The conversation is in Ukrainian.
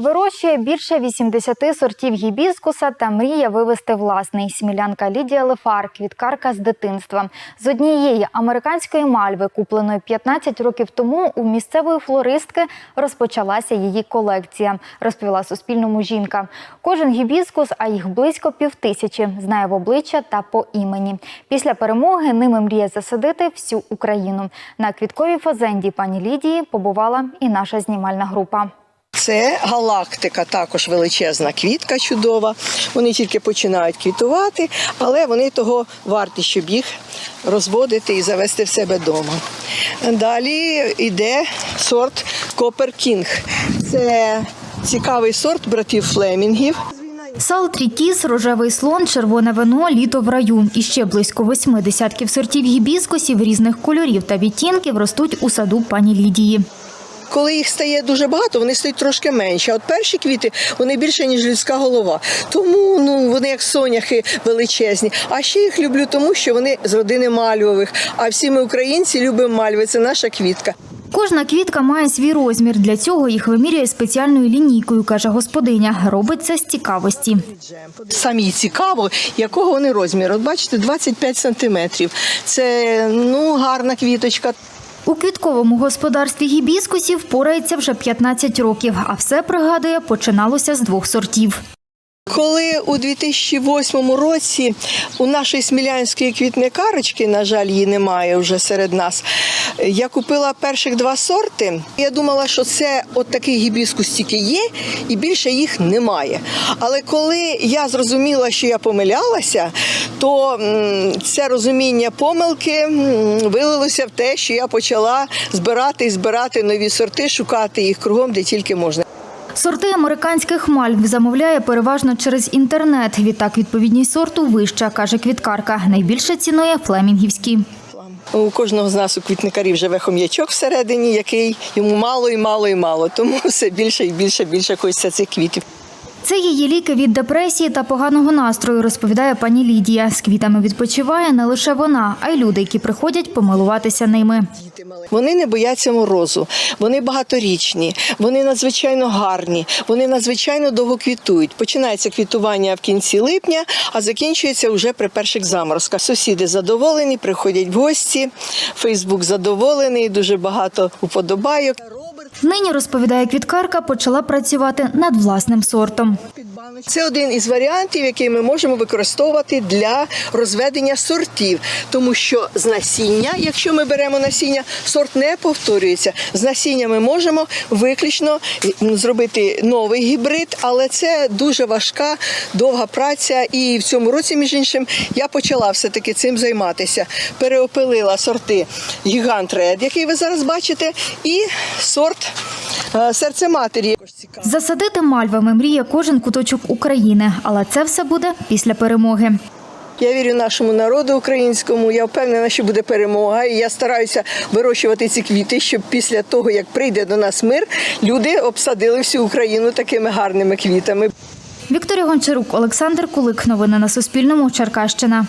Вирощує більше 80 сортів гібіскуса та мріє вивести власний. Смілянка Лідія Лефар, квіткарка з дитинства. З однієї американської мальви, купленої 15 років тому, у місцевої флористки розпочалася її колекція, розповіла Суспільному жінка. Кожен гібіскус, а їх близько півтисячі, знає в обличчя та по імені. Після перемоги ними мріє засадити всю Україну. На квітковій фазенді пані Лідії побувала і наша знімальна група. Це галактика, також величезна квітка чудова. Вони тільки починають квітувати, але вони того варті, щоб їх розводити і завести в себе вдома. Далі йде сорт Копер Кінг. Це цікавий сорт братів Флемінгів. Салтрі тіс, рожевий слон, червоне вино, літо в раю. І ще близько восьми десятків сортів гібіскусів різних кольорів та відтінків ростуть у саду пані Лідії. Коли їх стає дуже багато, вони стають трошки менше. А от перші квіти вони більше, ніж людська голова. Тому ну вони як соняхи величезні. А ще їх люблю, тому що вони з родини мальвових. А всі ми українці любимо мальви. Це наша квітка. Кожна квітка має свій розмір. Для цього їх вимірює спеціальною лінійкою, каже господиня. Робить це з цікавості. Самі цікаво, якого вони розміру. От бачите, 25 сантиметрів. Це ну гарна квіточка. У квітковому господарстві гібіскусів порається вже 15 років, а все пригадує, починалося з двох сортів. Коли у 2008 році у нашої смілянської квітникарочки, на жаль, її немає вже серед нас. Я купила перших два сорти. Я думала, що це от такий гібіскус тільки є, і більше їх немає. Але коли я зрозуміла, що я помилялася, то це розуміння помилки вилилося в те, що я почала збирати і збирати нові сорти, шукати їх кругом, де тільки можна. Сорти американських мальв замовляє переважно через інтернет. Відтак відповідність сорту вища, каже квіткарка. Найбільше цінує флемінгівські. У кожного з нас у квітникарів живе хом'ячок всередині, який йому мало і мало і мало. Тому все більше і більше більше хочеться цих квітів. Це її ліки від депресії та поганого настрою, розповідає пані Лідія. З квітами відпочиває не лише вона, а й люди, які приходять помилуватися ними. Вони не бояться морозу, вони багаторічні, вони надзвичайно гарні, вони надзвичайно довго квітують. Починається квітування в кінці липня, а закінчується вже при перших заморозках. Сусіди задоволені, приходять в гості. Фейсбук задоволений, дуже багато уподобайок. Нині розповідає квіткарка, почала працювати над власним сортом. Це один із варіантів, який ми можемо використовувати для розведення сортів, тому що з насіння, якщо ми беремо насіння, сорт не повторюється. З насіння ми можемо виключно зробити новий гібрид, але це дуже важка, довга праця. І в цьому році, між іншим, я почала все таки цим займатися. Переопилила сорти Гігант Ред, який ви зараз бачите, і сорт серце матері. Засадити мальвами мріє кожен куточок України, але це все буде після перемоги. Я вірю нашому народу українському. Я впевнена, що буде перемога. І я стараюся вирощувати ці квіти, щоб після того, як прийде до нас мир, люди обсадили всю Україну такими гарними квітами. Вікторія Гончарук, Олександр Кулик. Новини на Суспільному. Черкащина.